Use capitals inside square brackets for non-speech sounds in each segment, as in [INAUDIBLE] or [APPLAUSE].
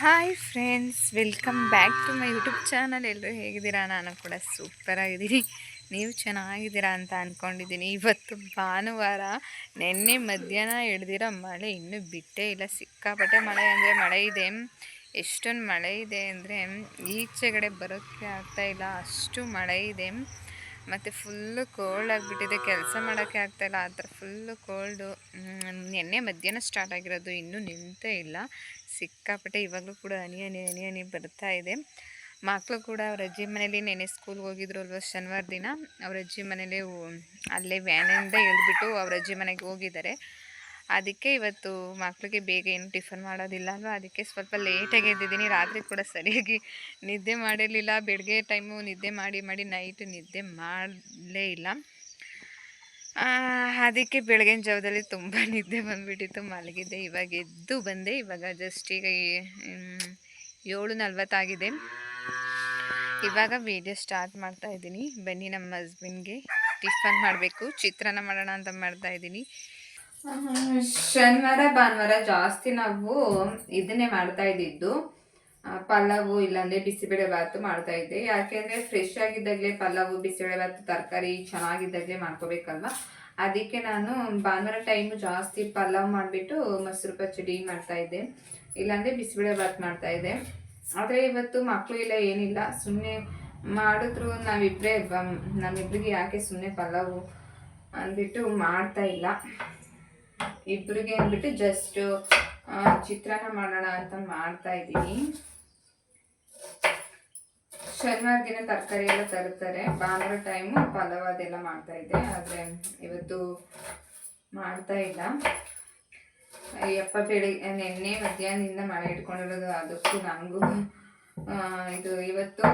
Hi friends welcome back to my YouTube channel ಎಲ್ಲರೂ ಹೇಗಿದ್ದೀರಾ? ನಾನು ಕೂಡ ಸೂಪರಾಗಿದ್ದೀನಿ ನೀವು ಚೆನ್ನಾಗಿದ್ದೀರಾ ಅಂತ ಅಂದ್ಕೊಂಡಿದ್ದೀನಿ ಇವತ್ತು ಭಾನುವಾರ ನಿನ್ನೆ ಮಧ್ಯಾಹ್ನ ಹಿಡ್ದಿರೋ ಮಳೆ ಇನ್ನೂ ಬಿಟ್ಟೇ ಇಲ್ಲ. ಸಿಕ್ಕಾಪಟ್ಟೆ ಮಳೆ ಅಂದರೆ ಮಳೆ ಇದೆ. ಎಷ್ಟೊಂದು ಮಳೆ ಇದೆ ಅಂದರೆ ಈಚೆಗಡೆ ಬರೋಕ್ಕೆ ಆಗ್ತಾ ಇಲ್ಲ. ಅಷ್ಟು ಮಳೆ ಇದೆ. ಮತ್ತು ಫುಲ್ಲು ಕೋಲ್ಡ್ ಆಗಿಬಿಟ್ಟಿದೆ. ಕೆಲಸ ಮಾಡೋಕ್ಕೆ ಆಗ್ತಾಯಿಲ್ಲ ಆ ಥರ ಫುಲ್ಲು ಕೋಲ್ಡು ನಿನ್ನೆ ಮಧ್ಯಾಹ್ನ ಸ್ಟಾರ್ಟ್ ಆಗಿರೋದು. ಇನ್ನೂ ನಿಲ್ತೇ ಇಲ್ಲ. ಸಿಕ್ಕಾಪಟ್ಟೆ ಇವಾಗಲೂ ಕೂಡ ಹನಿ ಹನಿ ಹನಿ ಹನಿ ಬರ್ತಾ ಇದೆ. ಮಕ್ಕಳು ಕೂಡ ಅವ್ರ ಅಜ್ಜಿ ಮನೇಲಿ ನೆನೆ ಸ್ಕೂಲ್ಗೆ ಹೋಗಿದ್ರು ಅಲ್ವ ಶನಿವಾರ ದಿನ. ಅವ್ರ ಅಜ್ಜಿ ಮನೇಲಿ ಅಲ್ಲೇ ವ್ಯಾನಿಂದ ಇಳಿದ್ಬಿಟ್ಟು ಅವ್ರ ಅಜ್ಜಿ ಮನೆಗೆ ಹೋಗಿದ್ದಾರೆ. ಅದಕ್ಕೆ ಇವತ್ತು ಮಕ್ಕಳಿಗೆ ಬೇಗ ಏನು ಟಿಫನ್ ಮಾಡೋದಿಲ್ಲ ಅಲ್ವಾ ಅದಕ್ಕೆ ಸ್ವಲ್ಪ ಲೇಟಾಗಿ ಎದ್ದಿದ್ದೀನಿ. ರಾತ್ರಿ ಕೂಡ ಸರಿಯಾಗಿ ನಿದ್ದೆ ಮಾಡಿರಲಿಲ್ಲ. ಬೆಳಗ್ಗೆ ಟೈಮು ನಿದ್ದೆ ಮಾಡಿ ಮಾಡಿ ನೈಟ್ ನಿದ್ದೆ ಮಾಡಲೇ ಇಲ್ಲ. ಅದಕ್ಕೆ ಬೆಳಗಿನ ಜಾವದಲ್ಲಿ ತುಂಬ [LAUGHS] ನಿದ್ದೆ ಬಂದುಬಿಟ್ಟಿತ್ತು. ಮಲಗಿದ್ದೆ, ಇವಾಗ ಎದ್ದು ಬಂದೆ. ಇವಾಗ ಜಸ್ಟ್ ಈಗ ಏಳು ನಲ್ವತ್ತಾಗಿದೆ ಇವಾಗ ವೀಡಿಯೋ ಸ್ಟಾರ್ಟ್ ಮಾಡ್ತಾ ಇದ್ದೀನಿ. ಬನ್ನಿ ನಮ್ಮ ಹಸ್ಬೆಂಡ್ಗೆ ಟಿಫನ್ ಮಾಡಬೇಕು. ಚಿತ್ರಾನ್ನ ಮಾಡೋಣ ಅಂತ ಮಾಡ್ತಾ ಇದ್ದೀನಿ. ಶನಿವಾರ, ಭಾನುವಾರ ಜಾಸ್ತಿ ನಾವು ಇದನ್ನೇ ಮಾಡ್ತಾ ಇದ್ದಿದ್ದು. ಪಲಾವು ಇಲ್ಲಾಂದ್ರೆ ಬಿಸಿಬೇಳೆ ಭಾತು ಮಾಡ್ತಾ ಇದ್ದೆ. ಯಾಕೆಂದ್ರೆ ಫ್ರೆಶ್ ಆಗಿದ್ದಾಗಲೇ ಪಲಾವು ಬಿಸಿಬೇಳೆ ಭಾತು, ತರಕಾರಿ ಚೆನ್ನಾಗಿದ್ದಾಗಲೇ ಮಾಡ್ಕೋಬೇಕಲ್ವಾ? ಅದಕ್ಕೆ ನಾನು ಭಾನುವಾರ ಟೈಮು ಜಾಸ್ತಿ ಪಲಾವ್ ಮಾಡಿಬಿಟ್ಟು ಮೊಸರು ಪಚ್ಚಡಿ ಮಾಡ್ತಾ ಇದ್ದೆ. ಇಲ್ಲಾಂದ್ರೆ ಬಿಸಿಬೇಳೆ ಭಾತ್ ಮಾಡ್ತಾ ಇದ್ದೆ. ಆದರೆ ಇವತ್ತು ಮಕ್ಕಳು ಇಲ್ಲ, ಏನಿಲ್ಲ. ಸುಮ್ಮನೆ ಮಾಡಿದ್ರು ನಾವಿಬ್ಬರೇ ನಮ್ಮಿಬ್ಬರಿಗೆ ಯಾಕೆ ಸುಮ್ಮನೆ ಪಲಾವು ಅಂದ್ಬಿಟ್ಟು ಮಾಡ್ತಾ ಇಲ್ಲ. ಇಬ್ಬರಿಗೆ ಅಂದ್ಬಿಟ್ಟು ಜಸ್ಟ್ ಚಿತ್ರಾನ್ನ ಮಾಡೋಣ ಅಂತ ಮಾಡ್ತಾ ಇದ್ದೀನಿ. ಶನಿವಾರ ದಿನ ತರಕಾರಿ ಎಲ್ಲ ತರುತ್ತಾರೆ. ಭಾನುವಾರ ಟೈಮು ಪಲಾವ್ ಅದೆಲ್ಲ ಮಾಡ್ತಾ ಇದ್ದೆ. ಆದರೆ ಇವತ್ತು ಮಾಡ್ತಾ ಇಲ್ಲ. ಯಪ್ಪ ಬೆಳಿಗ್ಗೆ ನಿನ್ನೆ ಮಧ್ಯಾಹ್ನದಿಂದ ಮಳೆ ಇಟ್ಕೊಂಡಿರೋದು ಅದಕ್ಕೂ ನಂಗೂ ಇದು ಇವತ್ತು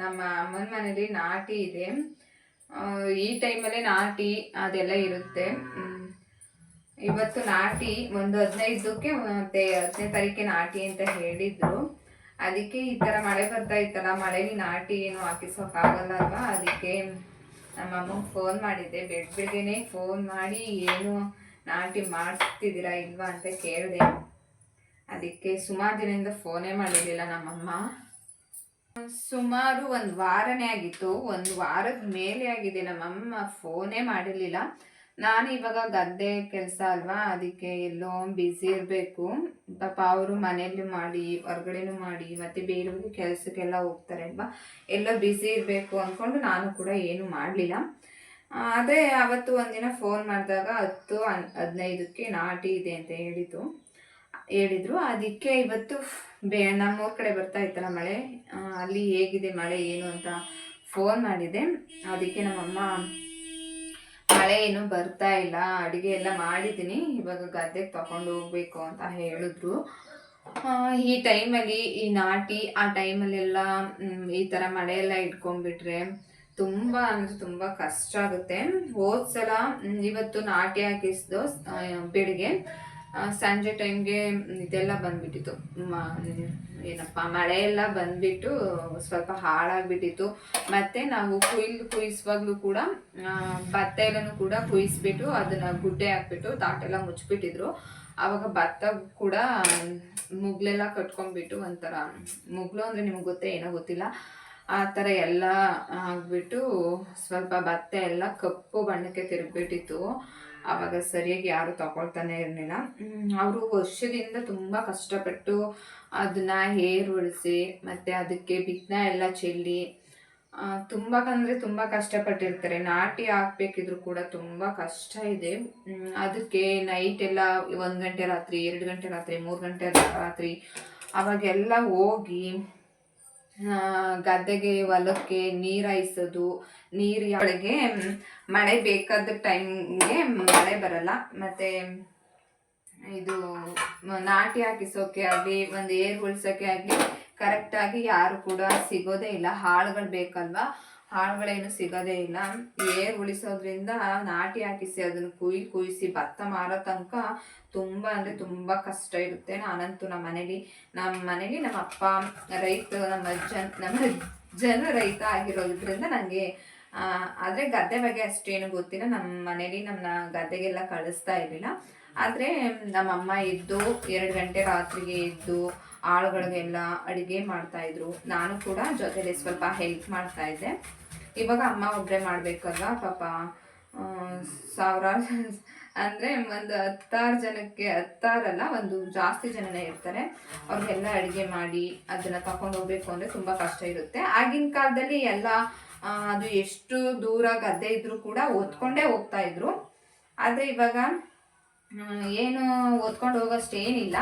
ನಮ್ಮ ಅಮ್ಮನ ಮನೇಲಿ ನಾಟಿ ಇದೆ. ಈ ಟೈಮಲ್ಲಿ ನಾಟಿ ಅದೆಲ್ಲ ಇರುತ್ತೆ. ಇವತ್ತು ನಾಟಿ ಒಂದು ಹದಿನೈದಕ್ಕೆ ಮತ್ತೆ ಹತ್ತನೇ ತಾರೀಕೆ ನಾಟಿ ಅಂತ ಹೇಳಿದ್ರು. ಅದಕ್ಕೆ ಈ ತರ ಮಳೆ ಬರ್ತಾ ಇತ್ತಲ್ಲ, ಮಳೆಲಿ ನಾಟಿ ಏನು ಹಾಕಿಸೋಕ್ಕಾಗಲ್ಲ ಅಲ್ವಾ? ಅದಕ್ಕೆ ನಮ್ಮ ಫೋನ್ ಮಾಡಿದ್ದೆ. ಬೆಡ್ ಬೆಳಗ್ಗೆನೆ ಫೋನ್ ಮಾಡಿ, ಏನು ನಾಟಿ ಮಾಡಿಸ್ತಿದ್ದೀರಾ ಇಲ್ವಾ? ಅಂತ ಕೇಳಿದೆ. ಅದಕ್ಕೆ ಸುಮಾರು ದಿನದಿಂದ ಫೋನೇ ಮಾಡಿರಲಿಲ್ಲ ನಮ್ಮಮ್ಮ ಸುಮಾರು ಒಂದು ವಾರನೇ ಆಗಿತ್ತು. ಒಂದು ವಾರದ ಮೇಲೆ ಆಗಿದೆ. ನಮ್ಮಮ್ಮ ಫೋನೇ ಮಾಡಿರಲಿಲ್ಲ. ನಾನು ಇವಾಗ ಗದ್ದೆ ಕೆಲಸ ಅಲ್ವಾ, ಅದಕ್ಕೆ ಎಲ್ಲೋ ಬ್ಯುಸಿ ಇರಬೇಕು. ಪಾಪ ಅವರು ಮನೆಯಲ್ಲಿ ಮಾಡಿ, ಹೊರ್ಗಡೆನೂ ಮಾಡಿ, ಮತ್ತು ಬೇರೆಯವ್ರಿಗೆ ಕೆಲಸಕ್ಕೆಲ್ಲ ಹೋಗ್ತಾರೆ ಅಲ್ವಾ? ಎಲ್ಲೋ ಬ್ಯುಸಿ ಇರಬೇಕು ಅಂದ್ಕೊಂಡು ನಾನು ಕೂಡ ಏನು ಮಾಡಲಿಲ್ಲ. ಆದರೆ ಅವತ್ತು ಒಂದಿನ ಫೋನ್ ಮಾಡಿದಾಗ ಹತ್ತು ಹದಿನೈದಕ್ಕೆ ನಾಟಿ ಇದೆ ಅಂತ ಹೇಳಿತು ಹೇಳಿದರು. ಅದಕ್ಕೆ ಇವತ್ತು ಬೇ, ನಮ್ಮೂರ ಕಡೆ ಬರ್ತಾ ಇತ್ತಲ್ಲ ಮಳೆ ಅಲ್ಲಿ ಹೇಗಿದೆ ಮಳೆ ಏನು ಅಂತ ಫೋನ್ ಮಾಡಿದೆ. ಅದಕ್ಕೆ ನಮ್ಮಮ್ಮ ಮಳೆ ಏನು ಬರ್ತಾ ಇಲ್ಲ, ಅಡುಗೆ ಎಲ್ಲ ಮಾಡಿದ್ದೀನಿ. ಇವಾಗ ಗದ್ದೆಗೆ ತಗೊಂಡು ಹೋಗ್ಬೇಕು ಅಂತ ಹೇಳಿದ್ರು. ಈ ಟೈಮಲ್ಲಿ ಈ ನಾಟಿ, ಆ ಟೈಮಲ್ಲೆಲ್ಲ ಈ ಥರ ಮಳೆ ಎಲ್ಲ ಇಟ್ಕೊಂಡ್ಬಿಟ್ರೆ ತುಂಬ ಅಂದರೆ ತುಂಬ ಕಷ್ಟ ಆಗುತ್ತೆ. ಹೋದ್ಸಲ ಇವತ್ತು ನಾಟಿ ಹಾಕಿಸ್ದು ಬೆಳಿಗ್ಗೆ. ಸಂಜೆ ಟೈಮ್ಗೆ ಇದೆಲ್ಲ ಬಂದ್ಬಿಟ್ಟಿತ್ತು. ಏನಪ್ಪ, ಮಳೆ ಎಲ್ಲ ಬಂದ್ಬಿಟ್ಟು ಸ್ವಲ್ಪ ಹಾಳಾಗ್ಬಿಟ್ಟಿತ್ತು. ಮತ್ತೆ ನಾವು ಕುಯ್ದು ಕುಯಿಸುವಾಗ್ಲೂ ಕೂಡ ಭತ್ತ ಎಲ್ಲನೂ ಕೂಡ ಕುಯಿಸ್ಬಿಟ್ಟು ಅದನ್ನ ಗುಡ್ಡೆ ಹಾಕ್ಬಿಟ್ಟು ತಾಟೆಲ್ಲ ಮುಚ್ಚಿಬಿಟ್ಟಿದ್ರು. ಆವಾಗ ಭತ್ತ ಕೂಡ ಮುಗ್ಲೆಲ್ಲ ಕಟ್ಕೊಂಡ್ಬಿಟ್ಟು ಒಂಥರ, ಮುಗ್ಲು ಅಂದರೆ ನಿಮ್ಗೆ ಗೊತ್ತೇ ಏನೋ ಗೊತ್ತಿಲ್ಲ. ಆ ಥರ ಎಲ್ಲ ಆಗ್ಬಿಟ್ಟು ಸ್ವಲ್ಪ ಭತ್ತ ಎಲ್ಲ ಕಪ್ಪು ಬಣ್ಣಕ್ಕೆ ತಿರುಗ್ಬಿಟ್ಟಿತ್ತು. ಆವಾಗ ಸರಿಯಾಗಿ ಯಾರು ತಗೊಳ್ತಾನೆ ಇರಲಿಲ್ಲ. ಅವರು ವರ್ಷದಿಂದ ತುಂಬ ಕಷ್ಟಪಟ್ಟು ಅದನ್ನ ಹೇರ್ ಉಳಿಸಿ ಮತ್ತು ಅದಕ್ಕೆ ಬಿತ್ತನ ಎಲ್ಲ ಚೆಲ್ಲಿ ತುಂಬ ಅಂದರೆ ತುಂಬ ಕಷ್ಟಪಟ್ಟಿರ್ತಾರೆ. ನಾಟಿ ಹಾಕ್ಬೇಕಿದ್ರು ಕೂಡ ತುಂಬ ಕಷ್ಟ ಇದೆ. ಅದಕ್ಕೆ ನೈಟ್ ಎಲ್ಲ ಒಂದು ಗಂಟೆ ರಾತ್ರಿ ಎರಡು ಗಂಟೆ ರಾತ್ರಿ ಮೂರು ಗಂಟೆ ರಾತ್ರಿ ಅವಾಗೆಲ್ಲ ಹೋಗಿ ಗದ್ದೆಗೆ ಹೊಲಕ್ಕೆ ನೀರು ಹಾಯಿಸೋದು, ನೀರು ಒಳಗೆ ಮಳೆ ಬೇಕಾದ ಟೈಮ್ಗೆ ಮಳೆ ಬರಲ್ಲ. ಮತ್ತು ಇದು ನಾಟಿ ಹಾಕಿಸೋಕೆ ಆಗಲಿ, ಒಂದು ಏರ್ ಉಳ್ಸೋಕೆ ಆಗಲಿ ಕರೆಕ್ಟಾಗಿ ಯಾರು ಕೂಡ ಸಿಗೋದೇ ಇಲ್ಲ. ಹಾಳುಗಳು ಬೇಕಲ್ವಾ? ಹಾಳುಗಳೇನು ಸಿಗೋದೇ ಇಲ್ಲ. ಏರ್ ಉಳಿಸೋದ್ರಿಂದ ನಾಟಿ ಹಾಕಿಸಿ, ಅದನ್ನು ಕುಯ್ ಕುಯಿಸಿ, ಭತ್ತ ಮಾರೋ ತನಕ ತುಂಬ ಅಂದರೆ ತುಂಬ ಕಷ್ಟ ಇರುತ್ತೆ. ನಾನಂತೂ ನಮ್ಮ ಮನೇಲಿ ನಮ್ಮ ಮನೇಲಿ ನಮ್ಮ ಅಪ್ಪ, ರೈತ, ನಮ್ಮ ಅಜ್ಜನ್, ನಮ್ಮ ಅಜ್ಜನ ರೈತ ಆಗಿರೋದ್ರಿಂದ ನನಗೆ ಆದರೆ ಗದ್ದೆ ಬಗ್ಗೆ ಅಷ್ಟೇನು ಗೊತ್ತಿಲ್ಲ. ನಮ್ಮ ಮನೇಲಿ ನಮ್ಮನ್ನ ಗದ್ದೆಗೆಲ್ಲ ಕಳಿಸ್ತಾ ಇರಲಿಲ್ಲ. ಆದರೆ ನಮ್ಮಮ್ಮ ಇದ್ದು ಎರಡು ಗಂಟೆ ರಾತ್ರಿಗೆ ಇದ್ದು ಆಳುಗಳಿಗೆಲ್ಲ ಅಡುಗೆ ಮಾಡ್ತಾಯಿದ್ರು ನಾನು ಕೂಡ ಜೊತೆಲಿ ಸ್ವಲ್ಪ ಹೆಲ್ಪ್ ಮಾಡ್ತಾ ಇದ್ದೆ. ಇವಾಗ ಅಮ್ಮ ಒಬ್ಬರೇ ಮಾಡಬೇಕಲ್ವ ಪಾಪ? ಸಾವಿರಾರು ಅಂದರೆ ಒಂದು ಹತ್ತಾರು ಜನಕ್ಕೆ ಹತ್ತಾರಲ್ಲ ಒಂದು ಜಾಸ್ತಿ ಜನನೇ ಇರ್ತಾರೆ. ಅವ್ರಿಗೆಲ್ಲ ಅಡುಗೆ ಮಾಡಿ ಅದನ್ನು ತಗೊಂಡು ಹೋಗ್ಬೇಕು ಅಂದರೆ ತುಂಬ ಕಷ್ಟ ಇರುತ್ತೆ. ಆಗಿನ ಕಾಲದಲ್ಲಿ ಎಲ್ಲ ಅದು ಎಷ್ಟು ದೂರ ಗದ್ದೆ ಇದ್ದರೂ ಕೂಡ ಓದ್ಕೊಂಡೇ ಹೋಗ್ತಾ ಇದ್ರು. ಆದರೆ ಇವಾಗ ಏನು ಓದ್ಕೊಂಡು ಹೋಗೋಷ್ಟು ಏನಿಲ್ಲ.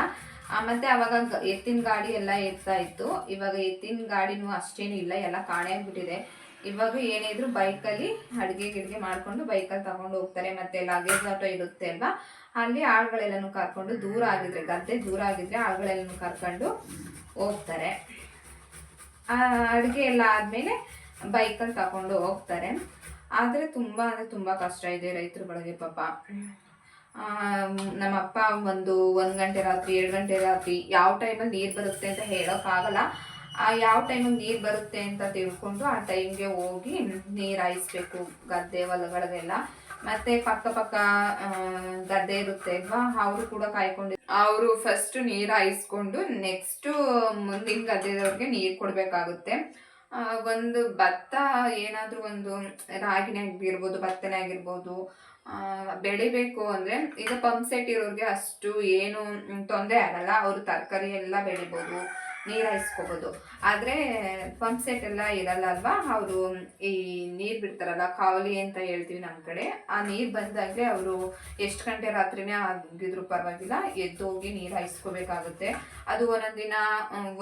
ಆ, ಮತ್ತೆ ಅವಾಗ ಎತ್ತಿನ ಗಾಡಿ ಎಲ್ಲ ಇರ್ತಾ ಇತ್ತು. ಇವಾಗ ಎತ್ತಿನ ಗಾಡಿನೂ ಅಷ್ಟೇನು ಇಲ್ಲ ಎಲ್ಲ ಕಾಣೆ ಆಗ್ಬಿಟ್ಟಿದೆ. ಇವಾಗ ಏನಿದ್ರು ಬೈಕಲ್ಲಿ ಅಡುಗೆ ಗಿಡಿಗೆ ಮಾಡ್ಕೊಂಡು ಬೈಕಲ್ಲಿ ತಗೊಂಡು ಹೋಗ್ತಾರೆ. ಮತ್ತೆ ಲಗೇಜ್ ಆಟೋ ಇರುತ್ತೆ ಅಲ್ವಾ? ಅಲ್ಲಿ ಆಳುಗಳೆಲ್ಲನೂ ಕರ್ಕೊಂಡು ದೂರ ಆಗಿದ್ರೆ, ಗದ್ದೆ ದೂರ ಆಗಿದ್ರೆ ಆಳುಗಳೆಲ್ಲನೂ ಕರ್ಕೊಂಡು ಹೋಗ್ತಾರೆ. ಅಡುಗೆ ಎಲ್ಲ ಆದಮೇಲೆ ಬೈಕಲ್ಲಿ ತಗೊಂಡು ಹೋಗ್ತಾರೆ. ಆದರೆ ತುಂಬ ಅಂದರೆ ತುಂಬ ಕಷ್ಟ ಇದೆ ರೈತರುಗಳಿಗೆ ಪಾಪ. ನಮ್ಮ ಅಪ್ಪ ಒಂದು ಒಂದು ಗಂಟೆ ರಾತ್ರಿ, ಎರಡು ಗಂಟೆ ರಾತ್ರಿ ಯಾವ ಟೈಮಲ್ಲಿ ನೀರು ಬರುತ್ತೆ ಅಂತ ಹೇಳೋಕ್ಕಾಗಲ್ಲ. ಯಾವ ಟೈಮಿಗೆ ನೀರು ಬರುತ್ತೆ ಅಂತ ತಿಳ್ಕೊಂಡು ಆ ಟೈಮ್ಗೆ ಹೋಗಿ ನೀರು ಹಾಯಿಸ್ಬೇಕು ಗದ್ದೆ ಹೊಲಗಳಿಗೆಲ್ಲ ಮತ್ತೆ ಪಕ್ಕ ಪಕ್ಕ ಗದ್ದೆ ಇರುತ್ತೆ ಅಲ್ವಾ? ಅವರು ಕೂಡ ಕಾಯ್ಕೊಂಡು ಅವರು ಫಸ್ಟ್ ನೀರು ಹಾಯಿಸ್ಕೊಂಡು ನೆಕ್ಸ್ಟ್ ಮುಂದಿನ ಗದ್ದೆದವ್ರಿಗೆ ನೀರು ಕೊಡಬೇಕಾಗುತ್ತೆ. ಒಂದು ಭತ್ತ ಏನಾದರೂ ಒಂದು ರಾಗಿನೇ ಆಗಿರ್ಬೋದು ಭತ್ತನೇ ಆಗಿರ್ಬೋದು ಆ, ಬೆಳಿಬೇಕು ಅಂದರೆ ಈಗ ಪಂಪ್ ಸೆಟ್ ಇರೋರಿಗೆ ಅಷ್ಟು ಏನು ತೊಂದರೆ ಆಗಲ್ಲ. ಅವರು ತರಕಾರಿ ಎಲ್ಲ ಬೆಳಿಬೋದು. ನೀರು ಹಾಯಿಸ್ಕೋಬೋದು ಆದರೆ ಪಂಪ್ ಸೆಟ್ ಎಲ್ಲ ಇರಲ್ಲ ಅಲ್ವಾ? ಅವರು ಈ ನೀರು ಬಿಡ್ತಾರಲ್ಲ, ಕಾವಲಿ ಅಂತ ಹೇಳ್ತೀವಿ ನಮ್ಮ ಕಡೆ. ಆ ನೀರು ಬಂದಾಗಲೇ ಅವರು ಎಷ್ಟು ಗಂಟೆ ರಾತ್ರಿನೇ ಆಗಿದ್ರು ಪರವಾಗಿಲ್ಲ ಎದ್ದು ಹೋಗಿ ನೀರು ಹಾಯಿಸ್ಕೋಬೇಕಾಗುತ್ತೆ ಅದು ಒಂದೊಂದು ದಿನ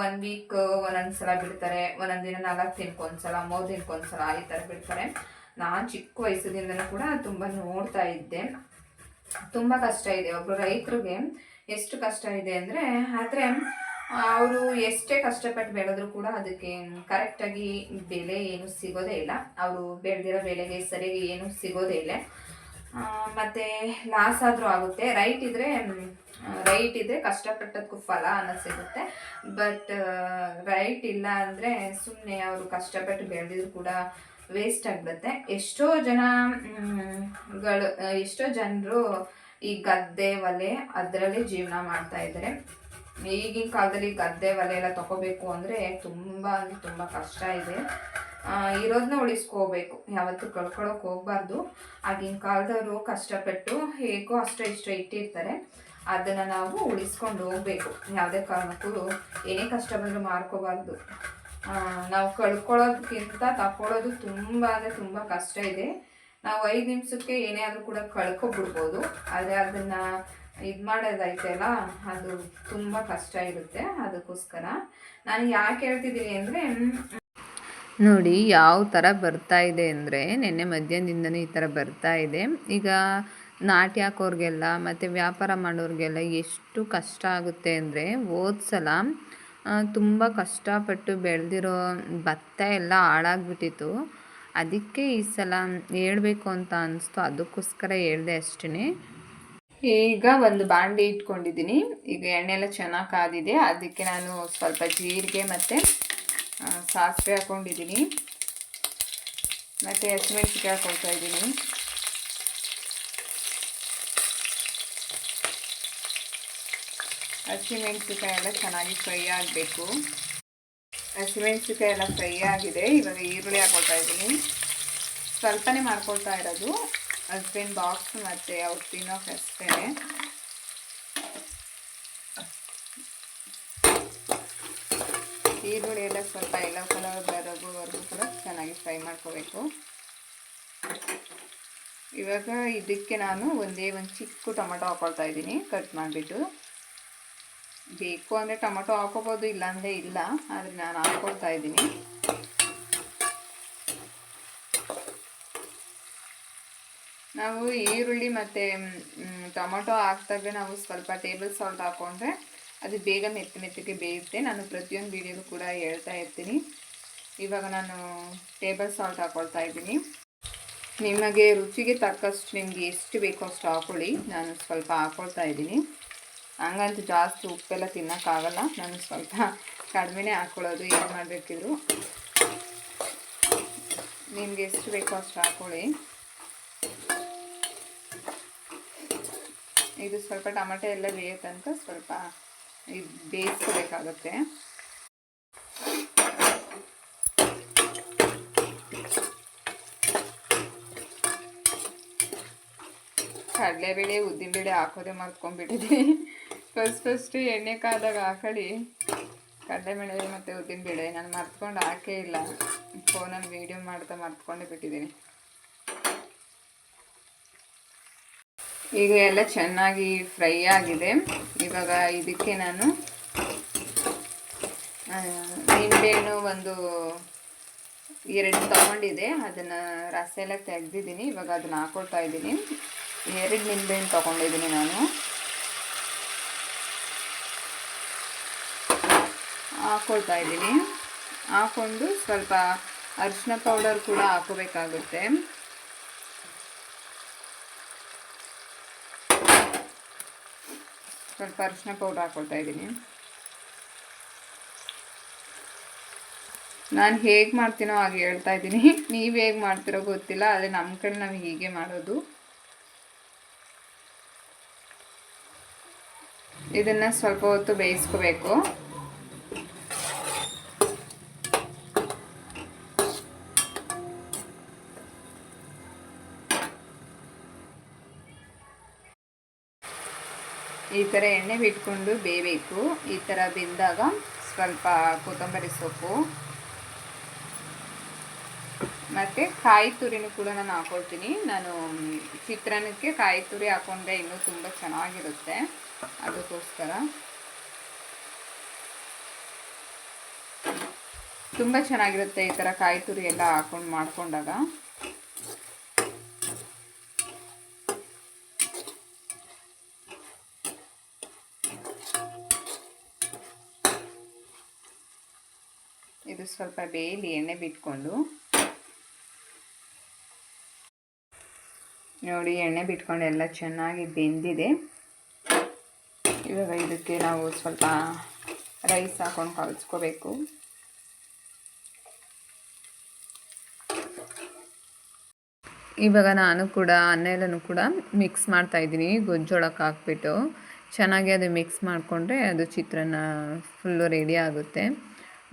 ಒನ್ ವೀಕ್ ಒಂದೊಂದು ಸಲ ಬಿಡ್ತಾರೆ. ಒಂದೊಂದು ದಿನ ನಾಲ್ಕು ದಿನಕ್ಕೊಂದ್ಸಲ ಮೂರು ದಿನಕ್ಕೊಂದ್ಸಲ ಈ ಥರ ಬಿಡ್ತಾರೆ. ನಾನು ಚಿಕ್ಕ ವಯಸ್ಸಿನಿಂದನೂ ಕೂಡ ತುಂಬ ನೋಡ್ತಾ ಇದ್ದೆ. ತುಂಬ ಕಷ್ಟ ಇದೆ. ಒಬ್ಬರು ರೈತರಿಗೆ ಎಷ್ಟು ಕಷ್ಟ ಇದೆ ಅಂದರೆ, ಆದರೆ ಅವರು ಎಷ್ಟೇ ಕಷ್ಟಪಟ್ಟು ಬೆಳೆದ್ರು ಕೂಡ ಅದಕ್ಕೆ ಕರೆಕ್ಟಾಗಿ ಬೆಲೆ ಏನು ಸಿಗೋದೇ ಇಲ್ಲ. ಅವರು ಬೆಳೆದಿರೋ ಬೆಲೆಗೆ ಸರಿಯಾಗಿ ಏನು ಸಿಗೋದೇ ಇಲ್ಲ. ಮತ್ತು ಲಾಸ್ ಆದರೂ ಆಗುತ್ತೆ. ರೈಟ್ ಇದ್ರೆ ರೈಟ್ ಇದ್ರೆ ಕಷ್ಟಪಟ್ಟದಕ್ಕೂ ಫಲ ಅನ್ನೋದು ಸಿಗುತ್ತೆ. ಬಟ್ ರೈಟ್ ಇಲ್ಲ ಅಂದರೆ ಸುಮ್ಮನೆ ಅವರು ಕಷ್ಟಪಟ್ಟು ಬೆಳೆದಿದ್ರು ಕೂಡ ವೇಸ್ಟ್ ಆಗಿಬಿಡುತ್ತೆ. ಎಷ್ಟೋ ಜನಗಳು ಎಷ್ಟೋ ಜನರು ಈ ಗದ್ದೆ, ಒಲೆ ಅದರಲ್ಲೇ ಜೀವನ ಮಾಡ್ತಾ ಇದ್ದಾರೆ. ಈಗಿನ ಕಾಲದಲ್ಲಿ ಗದ್ದೆ ಒಲೆ ಎಲ್ಲ ತಗೋಬೇಕು ಅಂದರೆ ತುಂಬ ಅಂದರೆ ತುಂಬ ಕಷ್ಟ ಇದೆ. ಇರೋದನ್ನ ಉಳಿಸ್ಕೋಬೇಕು. ಯಾವತ್ತೂ ಕಳ್ಕೊಳ್ಳೋಕೆ ಹೋಗ್ಬಾರ್ದು. ಆಗಿನ ಕಾಲದವರು ಕಷ್ಟಪಟ್ಟು ಹೇಗೋ ಅಷ್ಟೋ ಇಷ್ಟ ಇಟ್ಟಿರ್ತಾರೆ. ಅದನ್ನು ನಾವು ಉಳಿಸ್ಕೊಂಡು ಹೋಗ್ಬೇಕು. ಯಾವುದೇ ಕಾರಣಕ್ಕೂ ಏನೇ ಕಷ್ಟ ಬಂದರೂ ಮಾರ್ಕೋಬಾರ್ದು. ನಾವು ಕಳ್ಕೊಳ್ಳೋದಕ್ಕಿಂತ ತಗೊಳ್ಳೋದು ತುಂಬ ಅಂದರೆ ತುಂಬ ಕಷ್ಟ ಇದೆ. ನಾವು ಐದು ನಿಮಿಷಕ್ಕೆ ಏನೇ ಆದರೂ ಕೂಡ ಕಳ್ಕೊಬಿಡ್ಬೋದು. ಆದರೆ ಅದನ್ನು ಇದು ಮಾಡೋದೈತಲ್ಲ ಅದು ತುಂಬ ಕಷ್ಟ ಇರುತ್ತೆ ಅದಕ್ಕೋಸ್ಕರ. ನಾನು ಯಾಕೆ ಹೇಳ್ತಿದ್ದೀನಿ ಅಂದರೆ, ನೋಡಿ ಯಾವ ಥರ ಬರ್ತಾ ಇದೆ ಅಂದರೆ, ನಿನ್ನೆ ಮಧ್ಯಾಹ್ನದಿಂದನೂ ಈ ಥರ ಬರ್ತಾ ಇದೆ. ಈಗ ನಾಟಿ ಹಾಕೋರಿಗೆಲ್ಲ ಮತ್ತು ವ್ಯಾಪಾರ ಮಾಡೋರಿಗೆಲ್ಲ ಎಷ್ಟು ಕಷ್ಟ ಆಗುತ್ತೆ ಅಂದರೆ ಹೋದ ಸಲ ತುಂಬ ಕಷ್ಟಪಟ್ಟು ಬೆಳೆದಿರೋ ಭತ್ತ ಎಲ್ಲ ಹಾಳಾಗ್ಬಿಟ್ಟಿತ್ತು. ಅದಕ್ಕೆ ಈ ಸಲ ಹೇಳಬೇಕು ಅಂತ ಅನಿಸ್ತು. ಅದಕ್ಕೋಸ್ಕರ ಹೇಳಿದೆ ಅಷ್ಟೇ ಈಗ ಒಂದು ಬಾಂಡೆ ಇಟ್ಕೊಂಡಿದ್ದೀನಿ. ಈಗ ಎಣ್ಣೆ ಎಲ್ಲ ಚೆನ್ನಾಗಿ ಕಾದಿದೆ. ಅದಕ್ಕೆ ನಾನು ಸ್ವಲ್ಪ ಜೀರಿಗೆ ಮತ್ತು ಸಾಸಿವೆ ಹಾಕ್ಕೊಂಡಿದ್ದೀನಿ ಮತ್ತು ಹಸಿಮೆಣ್ಸಿಕಾಯಿ ಹಾಕೊಳ್ತಾ ಇದ್ದೀನಿ. ಹಸಿಮೆಣ್ಸಿಕಾಯಿ ಎಲ್ಲ ಚೆನ್ನಾಗಿ ಫ್ರೈ ಆಗಬೇಕು. ಹಸಿಮೆಣ್ಸಿಕಾಯಿ ಎಲ್ಲ ಫ್ರೈ ಆಗಿದೆ. ಇವಾಗ ಈರುಳ್ಳಿ ಹಾಕೊಳ್ತಾ ಇದ್ದೀನಿ. ಸ್ವಲ್ಪನೇ ಮಾಡ್ಕೊಳ್ತಾ ಇರೋದು. ಹಸ್ಬೆಂಡ್ ಬಾಕ್ಸ್ ಮತ್ತು ಅವ್ರು ತಿನ್ನೋಕೆ ಅಷ್ಟೇ ಈರುಳ್ಳಿ ಎಲ್ಲ ಸ್ವಲ್ಪ ಎಲ್ಲ ಕಲರ್ ಬರೋವರೆಗೂ ಕೂಡ ಚೆನ್ನಾಗಿ ಫ್ರೈ ಮಾಡ್ಕೋಬೇಕು. ಇವಾಗ ಇದಕ್ಕೆ ನಾನು ಒಂದೇ ಒಂದು ಚಿಕ್ಕ ಟೊಮೆಟೊ ಹಾಕೊಳ್ತಾ ಇದ್ದೀನಿ, ಕಟ್ ಮಾಡಿಬಿಟ್ಟು. ಬೇಕು ಅಂದರೆ ಟೊಮೆಟೊ ಹಾಕೋಬೋದು, ಇಲ್ಲಾಂದರೆ ಇಲ್ಲ, ಆದರೆ ನಾನು ಹಾಕ್ಕೊಳ್ತಾ ಇದ್ದೀನಿ. ನಾವು ಈರುಳ್ಳಿ ಮತ್ತು ಟೊಮೊಟೊ ಹಾಕ್ದಾಗ ನಾವು ಸ್ವಲ್ಪ ಟೇಬಲ್ ಸಾಲ್ಟ್ ಹಾಕ್ಕೊಂಡ್ರೆ ಅದು ಬೇಗ ಮೆತ್ತ ಮೆತ್ತಗೆ ಬೇಯುತ್ತೆ. ನಾನು ಪ್ರತಿಯೊಂದು ವೀಡಿಯೋಗೂ ಕೂಡ ಹೇಳ್ತಾ ಇರ್ತೀನಿ. ಇವಾಗ ನಾನು ಟೇಬಲ್ ಸಾಲ್ಟ್ ಹಾಕ್ಕೊಳ್ತಾ ಇದ್ದೀನಿ. ನಿಮಗೆ ರುಚಿಗೆ ತಕ್ಕಷ್ಟು ನಿಮಗೆ ಎಷ್ಟು ಬೇಕೋ ಅಷ್ಟು ಹಾಕೊಳ್ಳಿ. ನಾನು ಸ್ವಲ್ಪ ಹಾಕ್ಕೊಳ್ತಾ ಇದ್ದೀನಿ. ಹಂಗಂತೂ ಜಾಸ್ತಿ ಉಪ್ಪೆಲ್ಲ ತಿನ್ನೋಕ್ಕಾಗಲ್ಲ. ನಾನು ಸ್ವಲ್ಪ ಕಡಿಮೆನೇ ಹಾಕ್ಕೊಳ್ಳೋದು ಏನು ಮಾಡಬೇಕಿದ್ರು. ನಿಮಗೆ ಎಷ್ಟು ಬೇಕೋ ಅಷ್ಟು ಹಾಕ್ಕೊಳ್ಳಿ ಇದು ಸ್ವಲ್ಪ ಟೊಮೆಟೊ ಎಲ್ಲ ಬೇಯತ್ತಂತ ಸ್ವಲ್ಪ ಇದು ಬೇಯಿಸ್ಕೋಬೇಕಾಗುತ್ತೆ. ಕಡಲೆಬೇಳೆ, ಉದ್ದಿನಬೇಳೆ ಹಾಕೋದೇ ಮರ್ತ್ಕೊಂಡ್ಬಿಟ್ಟಿದ್ದೀನಿ. ಫಸ್ಟ್ ಫಸ್ಟ್ ಎಣ್ಣೆ ಕಾದಾಗ ಕಡಲೆ ಕಡಲೆಬೇಳೆ ಮತ್ತು ಉದ್ದಿನಬೇಳೆ ನಾನು ಮರ್ತ್ಕೊಂಡು ಹಾಕೇ ಇಲ್ಲ. ಫೋನಲ್ಲಿ ವೀಡಿಯೋ ಮಾಡ್ತಾ ಮರ್ತ್ಕೊಂಡೇ ಬಿಟ್ಟಿದ್ದೀನಿ. ಈಗ ಎಲ್ಲ ಚೆನ್ನಾಗಿ ಫ್ರೈ ಆಗಿದೆ. ಇವಾಗ ಇದಕ್ಕೆ ನಾನು ನಿಂಬೆಹಣ್ಣು ಒಂದು ಎರಡು ತೊಗೊಂಡಿದೆ ಅದನ್ನು ರಸ ಎಲ್ಲ ತೆಗ್ದಿದ್ದೀನಿ. ಇವಾಗ ಅದನ್ನ ಹಾಕೊಳ್ತಾ ಇದ್ದೀನಿ. ಎರಡು ನಿಂಬೆಹಣ್ಣು ತೊಗೊಂಡಿದ್ದೀನಿ ನಾನು. ಹಾಕೊಳ್ತಾ ಇದ್ದೀನಿ. ಹಾಕೊಂಡು ಸ್ವಲ್ಪ ಅರಿಶಿನ ಪೌಡರ್ ಕೂಡ ಹಾಕೋಬೇಕಾಗುತ್ತೆ. ಸ್ವಲ್ಪ ಅರಿಶಿನ ಪೌಡರ್ ಹಾಕೊಳ್ತಾ ಇದ್ದೀನಿ. ನಾನು ಹೇಗೆ ಮಾಡ್ತೀನೋ ಹಾಗೆ ಹೇಳ್ತಾ ಇದ್ದೀನಿ. [LAUGHS] ನೀವು ಹೇಗೆ ಮಾಡ್ತಿರೋ ಗೊತ್ತಿಲ್ಲ, ಆದರೆ ನಮ್ಮ ಕಡೆ ನಾವು ಹೀಗೆ ಮಾಡೋದು. ಇದನ್ನು ಸ್ವಲ್ಪ ಹೊತ್ತು ಬೇಯಿಸ್ಕೋಬೇಕು. ಥರ ಎಣ್ಣೆ ಬಿಟ್ಕೊಂಡು ಬೇಯಬೇಕು. ಈ ಥರ ಬೆಂದಾಗ ಸ್ವಲ್ಪ ಕೊತ್ತಂಬರಿ ಸೊಪ್ಪು. ಮತ್ತು ಕಾಯಿ ತುರಿನೂ ಕೂಡ ನಾನು ಹಾಕೊಳ್ತೀನಿ. ನಾನು ಚಿತ್ರಾನ್ನಕ್ಕೆ ಕಾಯಿ ತುರಿ ಹಾಕೊಂಡ್ರೆ ಇನ್ನೂ ತುಂಬ ಚೆನ್ನಾಗಿರುತ್ತೆ. ಅದಕ್ಕೋಸ್ಕರ. ತುಂಬ ಚೆನ್ನಾಗಿರುತ್ತೆ ಈ ಥರ ಕಾಯಿ ತುರಿ ಎಲ್ಲ ಹಾಕೊಂಡು ಮಾಡ್ಕೊಂಡಾಗ. ಇದು ಸ್ವಲ್ಪ ಬೇಯಲಿ ಎಣ್ಣೆ ಬಿಟ್ಕೊಂಡು ನೋಡಿ, ಎಣ್ಣೆ ಬಿಟ್ಕೊಂಡು ಎಲ್ಲ ಚೆನ್ನಾಗಿ ಬೆಂದಿದೆ. ಇವಾಗ ಇದಕ್ಕೆ ನಾವು ಸ್ವಲ್ಪ ರೈಸ್ ಹಾಕೊಂಡು ಕಲಿಸ್ಕೋಬೇಕು. ಇವಾಗ ನಾನು ಕೂಡ ಅನ್ನ ಎಲ್ಲನೂ ಕೂಡ ಮಿಕ್ಸ್ ಮಾಡ್ತಾ ಇದ್ದೀನಿ. ಗೊಜ್ಜೊಳಕ್ಕೆ ಹಾಕ್ಬಿಟ್ಟು ಚೆನ್ನಾಗಿ ಅದು ಮಿಕ್ಸ್ ಮಾಡಿಕೊಂಡ್ರೆ ಅದು ಚಿತ್ರಾನ್ನ ಫುಲ್ಲು ರೆಡಿ ಆಗುತ್ತೆ.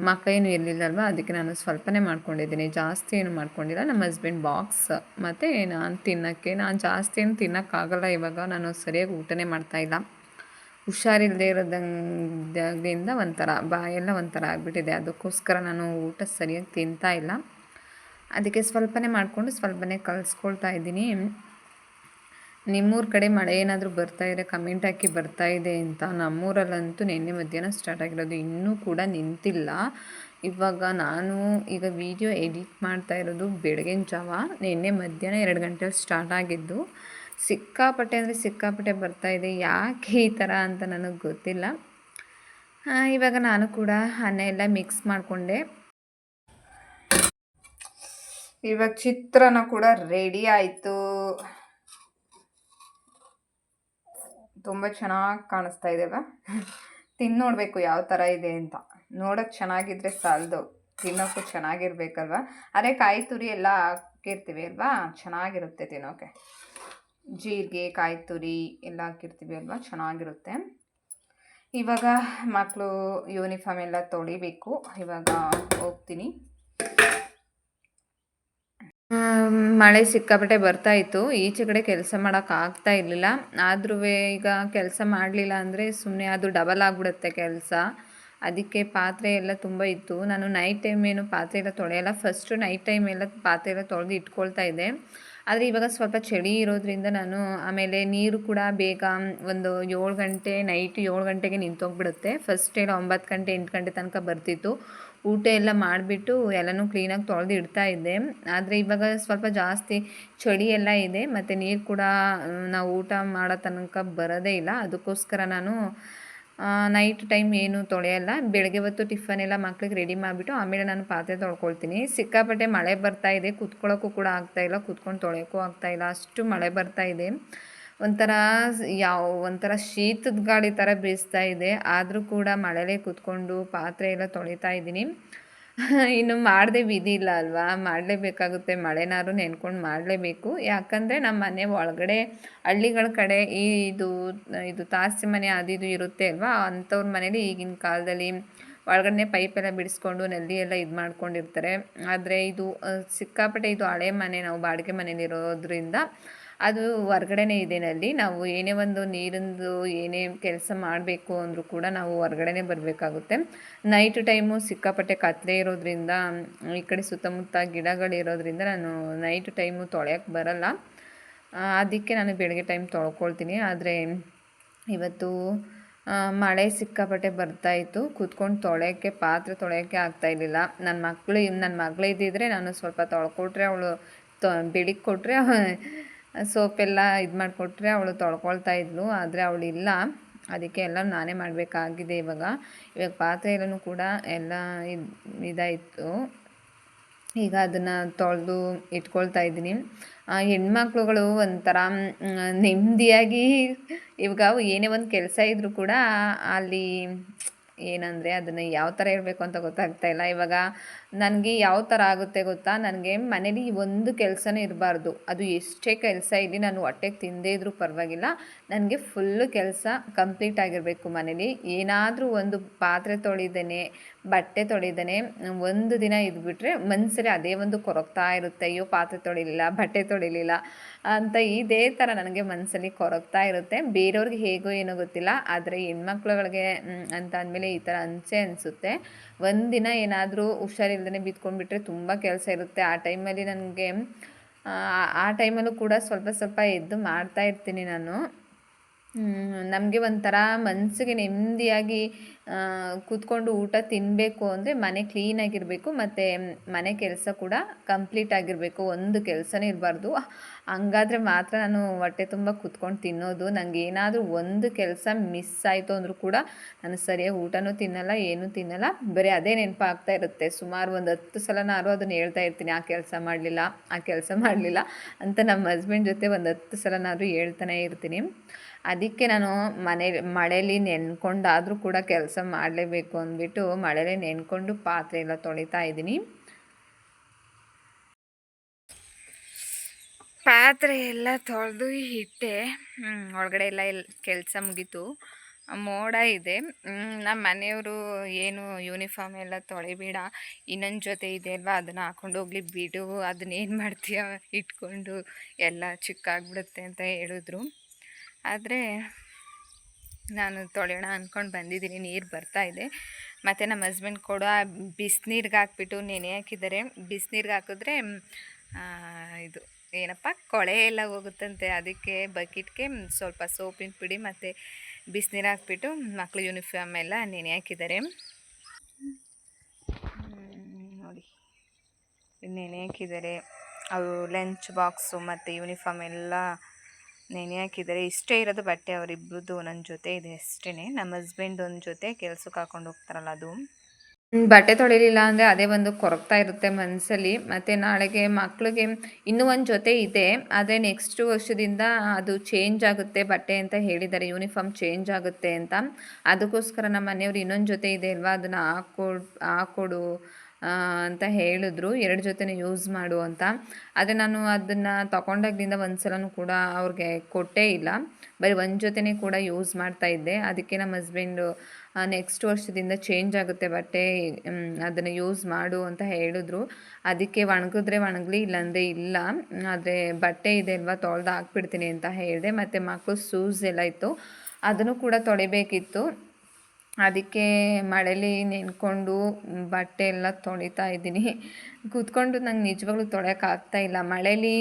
ಮಕ್ಕ ಏನು ಇರಲಿಲ್ಲಲ್ವ? ಅದಕ್ಕೆ ನಾನು ಸ್ವಲ್ಪನೇ ಮಾಡ್ಕೊಂಡಿದ್ದೀನಿ. ಜಾಸ್ತಿ ಏನು ಮಾಡ್ಕೊಂಡಿಲ್ಲ. ನಮ್ಮ ಹಸ್ಬೆಂಡ್ ಬಾಕ್ಸ್ ಮತ್ತು ನಾನು ತಿನ್ನೋಕ್ಕೆ. ನಾನು ಜಾಸ್ತಿ ಏನು ತಿನ್ನೋಕ್ಕಾಗಲ್ಲ ಇವಾಗ. ನಾನು ಸರಿಯಾಗಿ ಊಟನೇ ಮಾಡ್ತಾಯಿಲ್ಲ ಹುಷಾರಿಲ್ಲದೆ ಇರೋದಂದಿಂದ ಒಂಥರ, ಬಾಯೆಲ್ಲ ಒಂಥರ ಆಗಿಬಿಟ್ಟಿದೆ. ಅದಕ್ಕೋಸ್ಕರ ನಾನು ಊಟ ಸರಿಯಾಗಿ ತಿಂತಾ ಇಲ್ಲ. ಅದಕ್ಕೆ ಸ್ವಲ್ಪನೇ ಮಾಡಿಕೊಂಡು ಸ್ವಲ್ಪನೇ ಕಲಿಸ್ಕೊಳ್ತಾ ಇದ್ದೀನಿ. ನಿಮ್ಮೂರ ಕಡೆ ಮಳೆ ಏನಾದರೂ ಬರ್ತಾ ಇದೆ, ಕಮೆಂಟ್ ಹಾಕಿ ಬರ್ತಾ ಇದೆ ಅಂತ ನಮ್ಮೂರಲ್ಲಂತೂ ನಿನ್ನೆ ಮಧ್ಯಾಹ್ನ ಸ್ಟಾರ್ಟ್ ಆಗಿರೋದು ಇನ್ನೂ ಕೂಡ ನಿಂತಿಲ್ಲ. ಇವಾಗ ನಾನು ಈಗ ವಿಡಿಯೋ ಎಡಿಟ್ ಮಾಡ್ತಾ ಇರೋದು ಬೆಳಗಿನ ಜಾವ. ನಿನ್ನೆ ಮಧ್ಯಾಹ್ನ ಎರಡು ಗಂಟೆಲಿ ಸ್ಟಾರ್ಟ್ ಆಗಿದ್ದು. ಸಿಕ್ಕಾಪಟ್ಟೆ ಅಂದರೆ ಸಿಕ್ಕಾಪಟ್ಟೆ ಬರ್ತಾ ಇದೆ, ಯಾಕೆ ಈ ಥರ ಅಂತ ನನಗೆ ಗೊತ್ತಿಲ್ಲ. ಇವಾಗ ನಾನು ಕೂಡ ಅನ್ನ ಎಲ್ಲ ಮಿಕ್ಸ್ ಮಾಡಿಕೊಂಡೆ. ಇವಾಗ ಚಿತ್ರನ ಕೂಡ ರೆಡಿ ಆಯಿತು. ತುಂಬ ಚೆನ್ನಾಗಿ ಕಾಣಿಸ್ತಾ ಇದ್ದಾವೆ ತಿಂದು ನೋಡಬೇಕು ಯಾವ ಥರ ಇದೆ ಅಂತ. ನೋಡೋಕ್ಕೆ ಚೆನ್ನಾಗಿದ್ರೆ ಸಾಲದು. ತಿನ್ನೋಕ್ಕೂ ಚೆನ್ನಾಗಿರ್ಬೇಕಲ್ವ? ಅದೇ ಕಾಯಿ ತುರಿ ಎಲ್ಲ ಹಾಕಿರ್ತೀವಿ ಅಲ್ವಾ? ಚೆನ್ನಾಗಿರುತ್ತೆ ತಿನ್ನೋಕ್ಕೆ ಜೀರಿಗೆ, ಕಾಯಿ ತುರಿ ಎಲ್ಲ ಹಾಕಿರ್ತೀವಿ ಅಲ್ವಾ? ಚೆನ್ನಾಗಿರುತ್ತೆ. ಇವಾಗ ಮಕ್ಕಳು ಯೂನಿಫಾರ್ಮ್ ಎಲ್ಲ ತೊಳಿಬೇಕು. ಇವಾಗ ಹೋಗ್ತೀನಿ. ಮಳೆ ಸಿಕ್ಕಾಪಟ್ಟೆ ಬರ್ತಾ ಇತ್ತು. ಈಚೆ ಕಡೆ ಕೆಲಸ ಮಾಡೋಕೆ ಆಗ್ತಾ ಇರಲಿಲ್ಲ. ಆದ್ರೂ ಈಗ ಕೆಲಸ ಮಾಡಲಿಲ್ಲ ಅಂದರೆ ಸುಮ್ಮನೆ ಅದು ಡಬಲ್ ಆಗಿಬಿಡುತ್ತೆ ಕೆಲಸ. ಅದಕ್ಕೆ ಪಾತ್ರೆ ಎಲ್ಲ ತುಂಬ ಇತ್ತು. ನಾನು ನೈಟ್ ಟೈಮ್ ಏನು ಪಾತ್ರೆ ಎಲ್ಲ ತೊಳೆಯಲ್ಲ. ಫಸ್ಟು ನೈಟ್ ಟೈಮ್ ಎಲ್ಲ ಪಾತ್ರೆ ಎಲ್ಲ ತೊಳೆದು ಇಟ್ಕೊಳ್ತಾ ಇದ್ದೆ. ಆದರೆ ಇವಾಗ ಸ್ವಲ್ಪ ಚಳಿ ಇರೋದ್ರಿಂದ ನಾನು ಆಮೇಲೆ ನೀರು ಕೂಡ ಬೇಗ ಒಂದು ಏಳು ಗಂಟೆ ನೈಟ್ ಏಳು ಗಂಟೆಗೆ ನಿಂತೋಗ್ಬಿಡುತ್ತೆ. ಫಸ್ಟ್ ಎಲ್ಲ ಒಂಬತ್ತು ಗಂಟೆ, ಎಂಟು ಗಂಟೆ ತನಕ ಬರ್ತಿತ್ತು. ಊಟ ಎಲ್ಲ ಮಾಡಿಬಿಟ್ಟು ಎಲ್ಲನೂ ಕ್ಲೀನಾಗಿ ತೊಳೆದು ಇಡ್ತಾ ಇದ್ದೆ. ಆದರೆ ಇವಾಗ ಸ್ವಲ್ಪ ಜಾಸ್ತಿ ಚಳಿ ಎಲ್ಲ ಇದೆ, ಮತ್ತು ನೀರು ಕೂಡ ನಾವು ಊಟ ಮಾಡೋ ತನಕ ಬರೋದೇ ಇಲ್ಲ. ಅದಕ್ಕೋಸ್ಕರ ನಾನು ನೈಟ್ ಟೈಮ್ ಏನು ತೊಳೆಯಲ್ಲ ಬೆಳಗ್ಗೆ ಹೊತ್ತು ಟಿಫನ್ ಎಲ್ಲ ಮಕ್ಳಿಗೆ ರೆಡಿ ಮಾಡಿಬಿಟ್ಟು ಆಮೇಲೆ ನಾನು ಪಾತ್ರೆ ತೊಳ್ಕೊಳ್ತೀನಿ. ಸಿಕ್ಕಾಪಟ್ಟೆ ಮಳೆ ಬರ್ತಾ ಇದೆ. ಕೂತ್ಕೊಳ್ಳೋಕ್ಕೂ ಕೂಡ ಆಗ್ತಾಯಿಲ್ಲ ಕೂತ್ಕೊಂಡು ತೊಳೆಯೋಕ್ಕೂ ಆಗ್ತಾಯಿಲ್ಲ ಅಷ್ಟು ಮಳೆ ಬರ್ತಾ ಇದೆ. ಒಂಥರ ಯಾವ ಒಂಥರ ಶೀತದ ಗಾಳಿ ಥರ ಬೀಸ್ತಾ ಇದೆ. ಆದರೂ ಕೂಡ ಮಳೆಲೇ ಕೂತ್ಕೊಂಡು ಪಾತ್ರೆ ಎಲ್ಲ ತೊಳಿತಾ ಇದ್ದೀನಿ. [LAUGHS] ಇನ್ನು ಮಾಡದೆ ವಿಧಿ ಇಲ್ಲ ಅಲ್ವಾ? ಮಾಡಲೇಬೇಕಾಗುತ್ತೆ. ಮಳೆನಾರು ನೆನ್ಕೊಂಡು ಮಾಡಲೇಬೇಕು. ಯಾಕಂದರೆ ನಮ್ಮ ಮನೆ ಒಳಗಡೆ, ಹಳ್ಳಿಗಳ ಕಡೆ ಈ ಇದು ಇದು ತಾರಸಿ ಮನೆ ಅದು ಇದು ಇರುತ್ತೆ ಅಲ್ವಾ? ಅಂಥವ್ರ ಮನೇಲಿ ಈಗಿನ ಕಾಲದಲ್ಲಿ ಒಳಗಡೆ ಪೈಪೆಲ್ಲ ಬಿಡಿಸ್ಕೊಂಡು ನಲ್ಲಿ ಎಲ್ಲ ಇದು ಮಾಡ್ಕೊಂಡಿರ್ತಾರೆ. ಆದರೆ ಇದು ಸಿಕ್ಕಾಪಟ್ಟೆ ಇದು ಹಳೆ ಮನೆ. ನಾವು ಬಾಡಿಗೆ ಮನೇಲಿರೋದ್ರಿಂದ ಅದು ಹೊರ್ಗಡೆನೇ ಇದೆ ನಲ್ಲಿ. ನಾವು ಏನೇ ಒಂದು ನೀರಿಂದು ಏನೇ ಕೆಲಸ ಮಾಡಬೇಕು ಅಂದರೂ ಕೂಡ ನಾವು ಹೊರ್ಗಡೆನೇ ಬರಬೇಕಾಗುತ್ತೆ. ನೈಟ್ ಟೈಮು ಸಿಕ್ಕಾಪಟ್ಟೆ ಕತ್ತಲೆ ಇರೋದ್ರಿಂದ, ಈ ಕಡೆ ಸುತ್ತಮುತ್ತ ಗಿಡಗಳಿರೋದ್ರಿಂದ ನಾನು ನೈಟ್ ಟೈಮು ತೊಳೆಯೋಕ್ಕೆ ಬರಲ್ಲ. ಅದಕ್ಕೆ ನಾನು ಬೆಳಗ್ಗೆ ಟೈಮ್ ತೊಳ್ಕೊಳ್ತೀನಿ. ಆದರೆ ಇವತ್ತು ಮಳೆ ಸಿಕ್ಕಾಪಟ್ಟೆ ಬರ್ತಾಯಿತ್ತು ಕೂತ್ಕೊಂಡು ತೊಳೆಯೋಕ್ಕೆ ಪಾತ್ರೆ ತೊಳೆಯೋಕ್ಕೆ ಆಗ್ತಾಯಿರಲಿಲ್ಲ ನನ್ನ ಮಕ್ಕಳು ನನ್ನ ಮಗಳು ಇದ್ದಿದ್ರೆ ನಾನು ಸ್ವಲ್ಪ ತೊಳ್ಕೊಟ್ರೆ ಅವಳು, ತೊ ಬೆಳಿಗ್ಗೆ ಕೊಟ್ಟರೆ ಸೋಪೆಲ್ಲ ಇದು ಮಾಡಿಕೊಟ್ರೆ ಅವಳು ತೊಳ್ಕೊಳ್ತಾ ಇದ್ಲು, ಆದರೆ ಇಲ್ಲ. ಅದಕ್ಕೆ ಎಲ್ಲ ನಾನೇ ಮಾಡಬೇಕಾಗಿದೆ ಇವಾಗ. ಇವಾಗ ಪಾತ್ರೆ ಎಲ್ಲನೂ ಕೂಡ ಎಲ್ಲ ಇದು, ಇದಾಯಿತು. ಈಗ ಅದನ್ನು ತೊಳೆದು ಇಟ್ಕೊಳ್ತಾ ಇದ್ದೀನಿ. ಹೆಣ್ಮಕ್ಳುಗಳು ಒಂಥರ ನೆಮ್ಮದಿಯಾಗಿ ಇವಾಗ ಏನೇ ಒಂದು ಕೆಲಸ ಇದ್ದರೂ ಕೂಡ ಅಲ್ಲಿ ಏನಂದರೆ ಅದನ್ನು ಯಾವ ಥರ ಇರಬೇಕು ಅಂತ ಗೊತ್ತಾಗ್ತಾ ಇಲ್ಲ. ಇವಾಗ ನನಗೆ ಯಾವ ಥರ ಆಗುತ್ತೆ ಗೊತ್ತಾ? ನನಗೆ ಮನೇಲಿ ಒಂದು ಕೆಲಸನೇ ಇರಬಾರ್ದು. ಅದು ಎಷ್ಟೇ ಕೆಲಸ ಇರಲಿ ನಾನು ಹೊಟ್ಟೆಗೆ ತಿಂದೇ ಇದ್ರೂ ಪರವಾಗಿಲ್ಲ. ನನಗೆ ಫುಲ್ಲು ಕೆಲಸ ಕಂಪ್ಲೀಟ್ ಆಗಿರಬೇಕು ಮನೇಲಿ. ಏನಾದರೂ ಒಂದು ಪಾತ್ರೆ ತೊಳಿದೇನೆ, ಬಟ್ಟೆ ತೊಳಿದೇನೆ, ಒಂದು ದಿನ ಇದ್ಬಿಟ್ರೆ ಮನಸ್ಸಲ್ಲಿ ಅದೇ ಒಂದು ಕೊರಗ್ತಾ ಇರುತ್ತೆ. ಅಯ್ಯೋ, ಪಾತ್ರೆ ತೊಳಿಲಿಲ್ಲ, ಬಟ್ಟೆ ತೊಳಿಲಿಲ್ಲ ಅಂತ ಇದೇ ಥರ ನನಗೆ ಮನಸ್ಸಲ್ಲಿ ಕೊರಗ್ತಾ ಇರುತ್ತೆ. ಬೇರೆಯವ್ರಿಗೆ ಹೇಗೋ ಏನೋ ಗೊತ್ತಿಲ್ಲ. ಆದರೆ ಹೆಣ್ಮಕ್ಳುಗಳಿಗೆ ಅಂತ ಅಂದಮೇಲೆ ಈ ಥರ ಅಂಚೆ ಅನಿಸುತ್ತೆ. ಒಂದಿನ ಏನಾದರೂ ಹುಷಾರಿಲ್ದೇ ಬಿತ್ಕೊಂಡ್ಬಿಟ್ರೆ ತುಂಬ ಕೆಲಸ ಇರುತ್ತೆ. ಆ ಟೈಮಲ್ಲಿ ನನಗೆ, ಆ ಟೈಮಲ್ಲೂ ಕೂಡ ಸ್ವಲ್ಪ ಸ್ವಲ್ಪ ಎದ್ದು ಮಾಡ್ತಾ ಇರ್ತೀನಿ ನಾನು. ನಮಗೆ ಒಂಥರ ಮನಸ್ಸಿಗೆ ನೆಮ್ಮದಿಯಾಗಿ ಕೂತ್ಕೊಂಡು ಊಟ ತಿನ್ನಬೇಕು ಅಂದರೆ ಮನೆ ಕ್ಲೀನಾಗಿರಬೇಕು ಮತ್ತು ಮನೆ ಕೆಲಸ ಕೂಡ ಕಂಪ್ಲೀಟ್ ಆಗಿರಬೇಕು. ಒಂದು ಕೆಲಸನೇ ಇರಬಾರ್ದು. ಹಂಗಾದ್ರೆ ಮಾತ್ರ ನಾನು ಹೊಟ್ಟೆ ತುಂಬ ಕೂತ್ಕೊಂಡು ತಿನ್ನೋದು. ನನಗೆ ಏನಾದರೂ ಒಂದು ಕೆಲಸ ಮಿಸ್ ಆಯಿತು ಅಂದರೂ ಕೂಡ ನಾನು ಸರಿಯಾಗಿ ಊಟನೂ ತಿನ್ನಲ್ಲ, ಏನೂ ತಿನ್ನಲ್ಲ. ಬರೀ ಅದೇ ನೆನಪಾಗ್ತಾ ಇರುತ್ತೆ. ಸುಮಾರು ಒಂದು ಹತ್ತು ಸಲನಾರು ಅದನ್ನು ಹೇಳ್ತಾ ಇರ್ತೀನಿ. ಆ ಕೆಲಸ ಮಾಡಲಿಲ್ಲ, ಆ ಕೆಲಸ ಮಾಡಲಿಲ್ಲ ಅಂತ ನಮ್ಮ ಹಸ್ಬೆಂಡ್ ಜೊತೆ ಒಂದು ಹತ್ತು ನಾನು ಹೇಳ್ತಾನೆ ಇರ್ತೀನಿ. ಅದಕ್ಕೆ ನಾನು ಮನೆ ಮಳೇಲಿ ನೆನ್ಕೊಂಡಾದರೂ ಕೂಡ ಕೆಲಸ ಮಾಡಲೇಬೇಕು ಅಂದ್ಬಿಟ್ಟು ಮಳೆಲೆ ನೆನ್ಕೊಂಡು ಪಾತ್ರೆ ಎಲ್ಲ ತೊಳಿತಾ ಇದ್ದೀನಿ. ಪಾತ್ರೆ ಎಲ್ಲ ತೊಳೆದು ಇಟ್ಟೆ. ಒಳಗಡೆ ಎಲ್ಲ ಎಲ್, ಕೆಲಸ ಮುಗೀತು. ಮೋಡ ಇದೆ. ನಮ್ಮ ಮನೆಯವರು ಏನು ಯೂನಿಫಾರ್ಮ್ ಎಲ್ಲ ತೊಳೆಬೇಡ, ಇನ್ನೊಂದು ಜೊತೆ ಇದೆ ಅಲ್ವಾ, ಅದನ್ನು ಹಾಕೊಂಡು ಹೋಗ್ಲಿ ಬಿಡು ಅದನ್ನೇನು ಮಾಡ್ತೀಯ ಇಟ್ಕೊಂಡು ಎಲ್ಲ ಚಿಕ್ಕಾಗ್ಬಿಡುತ್ತೆ ಅಂತ ಹೇಳಿದ್ರು. ಆದರೆ ನಾನು ತೊಳೆಯೋಣ ಅಂದ್ಕೊಂಡು ಬಂದಿದ್ದೀನಿ, ನೀರು ಬರ್ತಾ ಇದೆ. ಮತ್ತು ನಮ್ಮ ಹಸ್ಬೆಂಡ್ ಕೂಡ ಬಿಸಿನೀರಿಗೆ ಹಾಕ್ಬಿಟ್ಟು ನೆನೆ ಹಾಕಿದ್ದಾರೆ. ಬಿಸಿನೀರ್ಗೆ ಹಾಕಿದ್ರೆ ಇದು ಏನಪ್ಪ, ಕೊಳೆ ಎಲ್ಲ ಹೋಗುತ್ತಂತೆ. ಅದಕ್ಕೆ ಬಕೆಟ್ಗೆ ಸ್ವಲ್ಪ ಸೋಪಿನ ಪುಡಿ ಮತ್ತು ಬಿಸಿನೀರು ಹಾಕ್ಬಿಟ್ಟು ಮಕ್ಳು ಯೂನಿಫಾರ್ಮ್ ಎಲ್ಲ ನೆನೆ ಹಾಕಿದ್ದಾರೆ. ನೋಡಿ. ನೆನೆ ಹಾಕಿದ್ದಾರೆ. ಅವರು ಲಂಚ್ ಬಾಕ್ಸು ಮತ್ತು ಯೂನಿಫಾರ್ಮ್ ಎಲ್ಲ ನೆನೆ ಹಾಕಿದ್ದಾರೆ ಇಷ್ಟೇ ಇರೋದು ಬಟ್ಟೆ ಅವರಿಬ್ಬರದ್ದು ನನ್ನ ಜೊತೆ ಇದೆ ಅಷ್ಟೇ ನಮ್ಮ ಹಸ್ಬೆಂಡ್ ಒಂದು ಜೊತೆ ಕೆಲ್ಸಕ್ಕೆ ಹಾಕೊಂಡು ಹೋಗ್ತಾರಲ್ಲ ಅದು. ಬಟ್ಟೆ ತೊಳಿಲಿಲ್ಲ ಅಂದರೆ ಅದೇ ಒಂದು ಕೊರಗ್ತಾ ಇರುತ್ತೆ ಮನಸ್ಸಲ್ಲಿ ಮತ್ತು ನಾಳೆಗೆ ಮಕ್ಳಿಗೆ ಇನ್ನೂ ಒಂದು ಜೊತೆ ಇದೆ. ಆದರೆ ನೆಕ್ಸ್ಟ್ ವರ್ಷದಿಂದ ಅದು ಚೇಂಜ್ ಆಗುತ್ತೆ ಬಟ್ಟೆ ಅಂತ ಹೇಳಿದ್ದಾರೆ. ಯೂನಿಫಾರ್ಮ್ ಚೇಂಜ್ ಆಗುತ್ತೆ ಅಂತ. ಅದಕ್ಕೋಸ್ಕರ ನಮ್ಮ ಮನೆಯವ್ರು ಇನ್ನೊಂದು ಜೊತೆ ಇದೆ ಅಲ್ವಾ? ಅದನ್ನು ಹಾಕೊಡ್, ಹಾಕೊಡು. ಅಂತ ಹೇಳಿದ್ರು. ಎರಡು ಜೊತೆನೇ ಯೂಸ್ ಮಾಡು ಅಂತ. ಆದರೆ ನಾನು ಅದನ್ನು ತಗೊಂಡಾಗ್ಲಿಂದ ಒಂದು ಸಲನೂ ಕೂಡ ಅವ್ರಿಗೆ ಕೊಟ್ಟೇ ಇಲ್ಲ. ಬರೀ ಒಂದು ಜೊತೆನೇ ಕೂಡ ಯೂಸ್ ಮಾಡ್ತಾ ಇದ್ದೆ. ಅದಕ್ಕೆ ನಮ್ಮ ಹಸ್ಬೆಂಡು ನೆಕ್ಸ್ಟ್ ವರ್ಷದಿಂದ ಚೇಂಜ್ ಆಗುತ್ತೆ ಬಟ್ಟೆ ಅದನ್ನು ಯೂಸ್ ಮಾಡು ಅಂತ ಹೇಳಿದ್ರು. ಅದಕ್ಕೆ ಒಣಗಿದ್ರೆ ಒಣಗಲಿ, ಇಲ್ಲಾಂದರೆ ಇಲ್ಲ. ಆದರೆ ಬಟ್ಟೆ ಇದೆ ಅಲ್ವಾ, ತೊಳೆದು ಹಾಕ್ಬಿಡ್ತೀನಿ ಅಂತ ಹೇಳಿದೆ. ಮತ್ತು ಮಕ್ಕಳು ಶೂಸ್ ಎಲ್ಲ ಇತ್ತು. ಅದನ್ನು ಕೂಡ ತೊಳಿಬೇಕಿತ್ತು. ಅದಕ್ಕೆ ಮಳೇಲಿ ನೆನ್ಕೊಂಡು ಬಟ್ಟೆ ಎಲ್ಲ ತೊಳಿತಾ ಇದ್ದೀನಿ. ಕೂತ್ಕೊಂಡು ನಂಗೆ ನಿಜವಾಗ್ಲೂ ತೊಳೆಯೋಕ್ಕಾಗ್ತಾ ಇಲ್ಲ. ಮಳೇಲಿ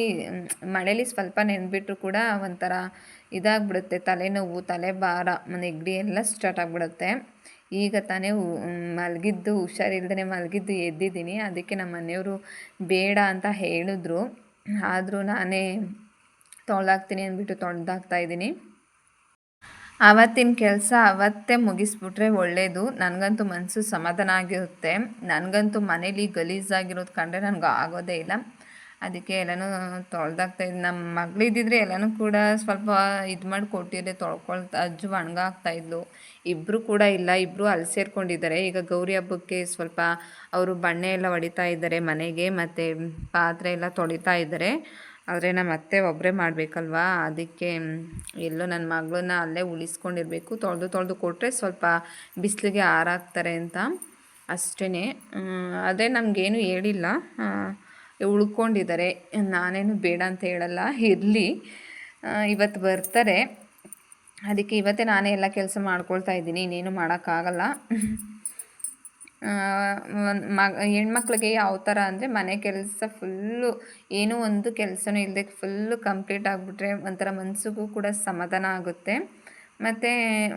ಮಳೇಲಿ ಸ್ವಲ್ಪ ನೆನ್ಬಿಟ್ರು ಕೂಡ ಒಂಥರ ಇದಾಗ್ಬಿಡುತ್ತೆ. ತಲೆನೋವು ತಲೆ ಭಾರ ನೆಗಡಿ ಎಲ್ಲ ಸ್ಟಾರ್ಟ್ ಆಗಿಬಿಡುತ್ತೆ. ಈಗ ತಾನೇ ಮಲಗಿದ್ದು ಹುಷಾರಿಲ್ದೇ ಮಲಗಿದ್ದು ಎದ್ದಿದ್ದೀನಿ. ಅದಕ್ಕೆ ನಮ್ಮ ಮನೆಯವರು ಬೇಡ ಅಂತ ಹೇಳಿದ್ರು. ಆದರೂ ನಾನೇ ತೊಳೆದಾಕ್ತೀನಿ ಅಂದ್ಬಿಟ್ಟು ತೊಳೆದಾಗ್ತಾ ಇದ್ದೀನಿ. ಆವತ್ತಿನ ಕೆಲಸ ಅವತ್ತೇ ಮುಗಿಸ್ಬಿಟ್ರೆ ಒಳ್ಳೆಯದು ನನಗಂತೂ ಮನಸ್ಸು ಸಮಾಧಾನ ಆಗಿರುತ್ತೆ. ನನಗಂತೂ ಮನೇಲಿ ಗಲೀಜಾಗಿರೋದು ಕಂಡ್ರೆ ನನಗೆ ಆಗೋದೇ ಇಲ್ಲ. ಅದಕ್ಕೆ ಎಲ್ಲನೂ ತೊಳೆದಾಗ್ತಾ ಇದ್ದು ನಮ್ಮ ಮಗಳಿದ್ದಿದ್ರೆ ಎಲ್ಲನೂ ಕೂಡ ಸ್ವಲ್ಪ ಇದು ಮಾಡಿ ಕೊಟ್ಟಿದ್ದೆ ತೊಳ್ಕೊಳ್ತಾ, ಅಜ್ಜು ಒಣಗಾಗ್ತಾಯಿದ್ಲು ಇಬ್ಬರು ಕೂಡ ಇಲ್ಲ. ಇಬ್ಬರು ಅಲ್ಲಿ ಸೇರ್ಕೊಂಡಿದ್ದಾರೆ. ಈಗ ಗೌರಿ ಹಬ್ಬಕ್ಕೆ ಸ್ವಲ್ಪ ಅವರು ಬಣ್ಣೆ ಎಲ್ಲ ಹೊಡಿತಾ ಇದ್ದಾರೆ ಮನೆಗೆ. ಮತ್ತು ಪಾತ್ರೆ ಎಲ್ಲ ತೊಳಿತಾ ಇದ್ದಾರೆ. ಆದರೆ ನಮ್ಮ ಅತ್ತೆ ಒಬ್ಬರೇ ಮಾಡಬೇಕಲ್ವಾ? ಅದಕ್ಕೆ ಎಲ್ಲೋ ನನ್ನ ಮಗಳನ್ನ ಅಲ್ಲೇ ಉಳಿಸ್ಕೊಂಡಿರಬೇಕು. ತೊಳೆದು ತೊಳೆದು ಕೊಟ್ಟರೆ ಸ್ವಲ್ಪ ಬಿಸಿಲಿಗೆ ಆರಾಗ್ತಾರೆ ಅಂತ ಅಷ್ಟೇ ಅದೇ ನಮಗೇನು ಹೇಳಿಲ್ಲ. ಉಳ್ಕೊಂಡಿದ್ದಾರೆ. ನಾನೇನು ಬೇಡ ಅಂತ ಹೇಳಲ್ಲ. ಇರಲಿ. ಇವತ್ತು ಬರ್ತಾರೆ. ಅದಕ್ಕೆ ಇವತ್ತೇ ನಾನೇ ಎಲ್ಲ ಕೆಲಸ ಮಾಡ್ಕೊಳ್ತಾ ಇದ್ದೀನಿ. ಇನ್ನೇನು ಮಾಡೋಕ್ಕಾಗಲ್ಲ. ಮಗ, ಹೆಣ್ಮಕ್ಳಿಗೆ ಯಾವ ಥರ ಅಂದರೆ ಮನೆ ಕೆಲಸ ಫುಲ್ಲು ಏನೂ ಒಂದು ಕೆಲಸನೂ ಇಲ್ಲದೆ ಫುಲ್ಲು ಕಂಪ್ಲೀಟ್ ಆಗಿಬಿಟ್ರೆ ಒಂಥರ ಮನಸ್ಸಿಗೂ ಕೂಡ ಸಮಾಧಾನ ಆಗುತ್ತೆ. ಮತ್ತು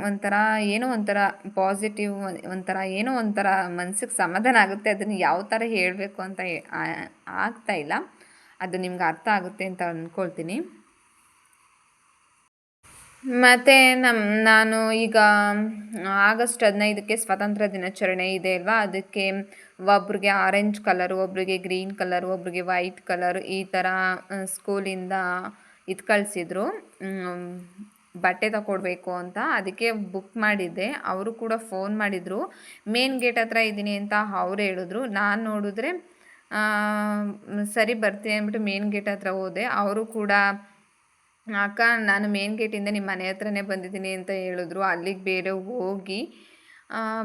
ಒಂಥರ ಏನೋ ಒಂಥರ ಪಾಸಿಟಿವ್ ಒಂಥರ ಏನೋ ಒಂಥರ ಮನಸ್ಸಿಗೆ ಸಮಾಧಾನ ಆಗುತ್ತೆ. ಅದನ್ನು ಯಾವ ಥರ ಹೇಳಬೇಕು ಅಂತ ಆಗ್ತಾ ಇಲ್ಲ. ಅದು ನಿಮ್ಗೆ ಅರ್ಥ ಆಗುತ್ತೆ ಅಂತ ಅಂದ್ಕೊಳ್ತೀನಿ ಮತ್ತು ನಮ್ಮ ನಾನು ಈಗ ಆಗಸ್ಟ್ ಹದಿನೈದಕ್ಕೆ ಸ್ವಾತಂತ್ರ್ಯ ದಿನಾಚರಣೆ ಇದೆ ಅಲ್ವಾ? ಅದಕ್ಕೆ ಒಬ್ರಿಗೆ ಆರೆಂಜ್ ಕಲರು ಒಬ್ಬರಿಗೆ ಗ್ರೀನ್ ಕಲರು ಒಬ್ಬರಿಗೆ ವೈಟ್ ಕಲರ್ ಈ ಥರ ಸ್ಕೂಲಿಂದ ಇದು ಕಳಿಸಿದ್ರು. ಬಟ್ಟೆ ತಗೊಡ್ಬೇಕು ಅಂತ ಅದಕ್ಕೆ ಬುಕ್ ಮಾಡಿದ್ದೆ. ಅವರು ಕೂಡ ಫೋನ್ ಮಾಡಿದರು. ಮೇನ್ ಗೇಟ್ ಹತ್ರ ಇದ್ದೀನಿ ಅಂತ ಅವ್ರು ಹೇಳಿದ್ರು. ನಾನು ನೋಡಿದ್ರೆ ಸರಿ ಬರ್ತೀನಿ ಅಂದ್ಬಿಟ್ಟು ಮೇನ್ ಗೇಟ್ ಹತ್ರ ಹೋದೆ. ಅವರು ಕೂಡ ಅಕ್ಕ, ನಾನು ಮೇನ್ ಗೇಟಿಂದ ನಿಮ್ಮ ಮನೆ ಹತ್ರನೇ ಬಂದಿದ್ದೀನಿ ಅಂತ ಹೇಳಿದ್ರು. ಅಲ್ಲಿಗೆ ಬೇರೆ ಹೋಗಿ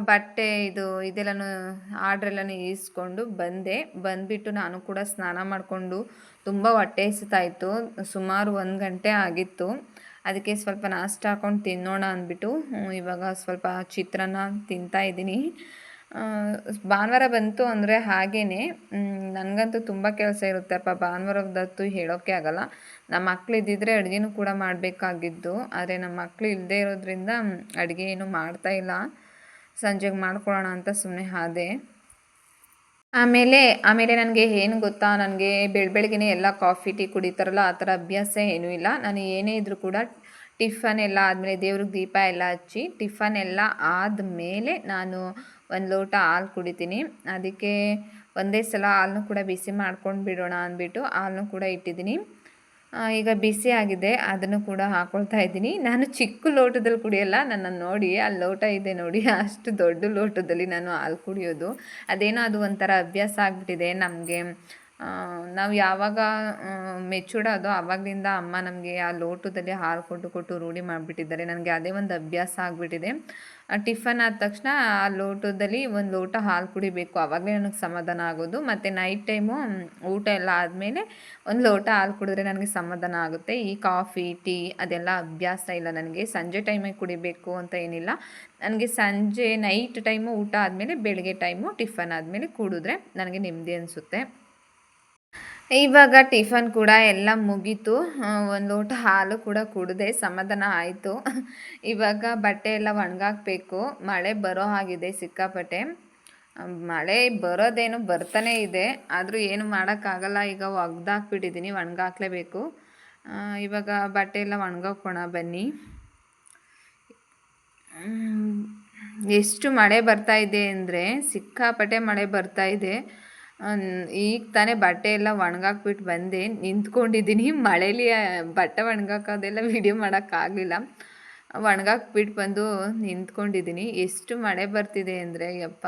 ಬಟ್ಟೆ ಇದು, ಇದೆಲ್ಲನೂ ಆರ್ಡ್ರೆಲ್ಲನೂ ಈಸ್ಕೊಂಡು ಬಂದೆ. ಬಂದುಬಿಟ್ಟು ನಾನು ಕೂಡ ಸ್ನಾನ ಮಾಡಿಕೊಂಡು ತುಂಬ ಹೊಟ್ಟೆ ಇತ್ತು ಸುಮಾರು ಒಂದು ಗಂಟೆ ಆಗಿತ್ತು. ಅದಕ್ಕೆ ಸ್ವಲ್ಪ ನಾಷ್ಟ ಹಾಕೊಂಡು ತಿನ್ನೋಣ ಅಂದ್ಬಿಟ್ಟು ಇವಾಗ ಸ್ವಲ್ಪ ಚಿತ್ರಾನ್ನ ತಿಂತಾಯಿದ್ದೀನಿ ಭಾನುವಾರ ಬಂತು ಅಂದರೆ ಹಾಗೇ ನನಗಂತೂ ತುಂಬ ಕೆಲಸ ಇರುತ್ತೆಪ್ಪ ಭಾನುವಾರದತ್ತು ಹೇಳೋಕ್ಕೆ ಆಗಲ್ಲ. ನಮ್ಮ ಮಕ್ಳು ಇದ್ದಿದ್ರೆ ಅಡುಗೆನೂ ಕೂಡ ಮಾಡಬೇಕಾಗಿದ್ದು. ಆದರೆ ನಮ್ಮ ಮಕ್ಕಳು ಇಲ್ಲದೇ ಇರೋದ್ರಿಂದ ಅಡುಗೆ ಏನು ಮಾಡ್ತಾಯಿಲ್ಲ ಸಂಜೆಗೆ ಮಾಡ್ಕೊಳ್ಳೋಣ ಅಂತ ಸುಮ್ಮನೆ ಹಾದೆ ಆಮೇಲೆ ಆಮೇಲೆ ನನಗೆ ಏನು ಗೊತ್ತಾ? ನನಗೆ ಬೆಳ ಬೆಳಗ್ಗೆ ಎಲ್ಲ ಕಾಫಿ, ಟೀ ಕುಡಿತಾರಲ್ಲ, ಆ ಥರ ಅಭ್ಯಾಸ ಏನೂ ಇಲ್ಲ. ನಾನು ಏನೇ ಇದ್ದರೂ ಕೂಡ ಟಿಫನ್ ಎಲ್ಲ ಆದಮೇಲೆ ದೇವ್ರಿಗೆ ದೀಪ ಎಲ್ಲ ಹಚ್ಚಿ, ಟಿಫನ್ ಎಲ್ಲ ಆದಮೇಲೆ ನಾನು ಒಂದು ಲೋಟ ಹಾಲು ಕುಡಿತೀನಿ. ಅದಕ್ಕೆ ಒಂದೇ ಸಲ ಹಾಲನ್ನು ಕೂಡ ಬಿಸಿ ಮಾಡ್ಕೊಂಡು ಬಿಡೋಣ ಅಂದ್ಬಿಟ್ಟು ಹಾಲನ್ನು ಕೂಡ ಇಟ್ಟಿದ್ದೀನಿ. ಈಗ ಬಿಸಿ ಆಗಿದೆ, ಅದನ್ನು ಕೂಡ ಹಾಕ್ಕೊಳ್ತಾ ಇದ್ದೀನಿ. ನಾನು ಚಿಕ್ಕ ಲೋಟದಲ್ಲಿ ಕುಡಿಯಲ್ಲ ನನ್ನನ್ನು ನೋಡಿ ಅಲ್ಲಿ ಲೋಟ ಇದೆ ನೋಡಿ, ಅಷ್ಟು ದೊಡ್ಡ ಲೋಟದಲ್ಲಿ ನಾನು ಹಾಲು ಕುಡಿಯೋದು. ಅದೇನೋ ಅದು ಒಂಥರ ಅಭ್ಯಾಸ ಆಗಿಬಿಟ್ಟಿದೆ ನಮಗೆ. ನಾವು ಯಾವಾಗ ಮೆಚೂರ್ಡ್ ಆವಾಗಲಿಂದ ಅಮ್ಮ ನಮಗೆ ಆ ಲೋಟದಲ್ಲಿ ಹಾಲು ಕೊಟ್ಟು ಕೊಟ್ಟು ರೂಢಿ ಮಾಡಿಬಿಟ್ಟಿದ್ದಾರೆ. ನನಗೆ ಅದೇ ಒಂದು ಅಭ್ಯಾಸ ಆಗಿಬಿಟ್ಟಿದೆ. ಟಿಫನ್ ಆದ ತಕ್ಷಣ ಆ ಲೋಟದಲ್ಲಿ ಒಂದು ಲೋಟ ಹಾಲು ಕುಡಿಬೇಕು. ಆವಾಗಲೇ ನನಗೆ ಸಮಾಧಾನ ಆಗೋದು. ಮತ್ತು ನೈಟ್ ಟೈಮು ಊಟ ಎಲ್ಲ ಆದಮೇಲೆ ಒಂದು ಲೋಟ ಹಾಲು ಕುಡಿದ್ರೆ ನನಗೆ ಸಮಾಧಾನ ಆಗುತ್ತೆ. ಈ ಕಾಫಿ ಟೀ ಅದೆಲ್ಲ ಅಭ್ಯಾಸ ಇಲ್ಲ ನನಗೆ. ಸಂಜೆ ಟೈಮಿಗೆ ಕುಡಿಬೇಕು ಅಂತ ಏನಿಲ್ಲ. ನನಗೆ ಸಂಜೆ ನೈಟ್ ಟೈಮು ಊಟ ಆದಮೇಲೆ ಬೆಳಗ್ಗೆ ಟೈಮು ಟಿಫನ್ ಆದಮೇಲೆ ಕುಡಿದ್ರೆ ನನಗೆ ನೆಮ್ಮದಿ ಅನಿಸುತ್ತೆ. ಇವಾಗ ಟಿಫನ್ ಕೂಡ ಎಲ್ಲ ಮುಗೀತು. ಒಂದು ಲೋಟ ಹಾಲು ಕೂಡ ಕುಡಿದೆ ಸಮಾಧಾನ ಆಯಿತು. ಇವಾಗ ಬಟ್ಟೆ ಎಲ್ಲ ಒಣಗಾಕಬೇಕು. ಮಳೆ ಬರೋ ಹಾಗಿದೆ ಸಿಕ್ಕಾಪಟ್ಟೆ. ಮಳೆ ಬರೋದೇನು ಬರ್ತಾನೆ ಇದೆ. ಆದರೂ ಏನು ಮಾಡೋಕ್ಕಾಗಲ್ಲ. ಈಗ ಒಗ್ದಾಕ್ಬಿಟ್ಟಿದ್ದೀನಿ ಒಣಗಾಕ್ಲೇಬೇಕು. ಇವಾಗ ಬಟ್ಟೆ ಎಲ್ಲ ಒಣಗಾಕೋಣ ಬನ್ನಿ. ಎಷ್ಟು ಮಳೆ ಬರ್ತಾ ಇದೆ ಅಂದರೆ ಸಿಕ್ಕಾಪಟ್ಟೆ ಮಳೆ ಬರ್ತಾ ಇದೆ. ಈಗ ತಾನೇ ಬಟ್ಟೆ ಎಲ್ಲ ಒಣಗಾಕ್ಬಿಟ್ಟು ಬಂದೆ. ನಿಂತ್ಕೊಂಡಿದ್ದೀನಿ ಮಳೇಲಿ ಬಟ್ಟೆ ಒಣಗಾಕೋದೆಲ್ಲ ವಿಡಿಯೋ ಮಾಡೋಕ್ಕಾಗಲಿಲ್ಲ. ಒಣಗಾಕ್ಬಿಟ್ಟು ಬಂದು ನಿಂತ್ಕೊಂಡಿದ್ದೀನಿ ಎಷ್ಟು ಮಳೆ ಬರ್ತಿದೆ ಅಂದರೆ, ಯಪ್ಪ,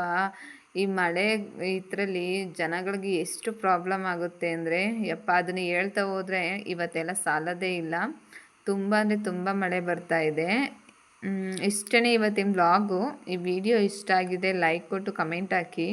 ಈ ಮಳೆ ಇದರಲ್ಲಿ ಜನಗಳಿಗೆ ಎಷ್ಟು ಪ್ರಾಬ್ಲಮ್ ಆಗುತ್ತೆ ಅಂದರೆ, ಯಪ್ಪ, ಅದನ್ನು ಹೇಳ್ತಾ ಹೋದರೆ ಇವತ್ತೆಲ್ಲ ಸಾಲದೇ ಇಲ್ಲ. ತುಂಬ ಅಂದರೆ ತುಂಬ ಮಳೆ ಬರ್ತಾ ಇದೆ. ಇಷ್ಟೇ ಇವತ್ತಿನ ಬ್ಲಾಗು ಈ ವಿಡಿಯೋ ಇಷ್ಟ ಆಗಿದೆ ಲೈಕ್ ಕೊಟ್ಟು ಕಮೆಂಟ್ ಹಾಕಿ.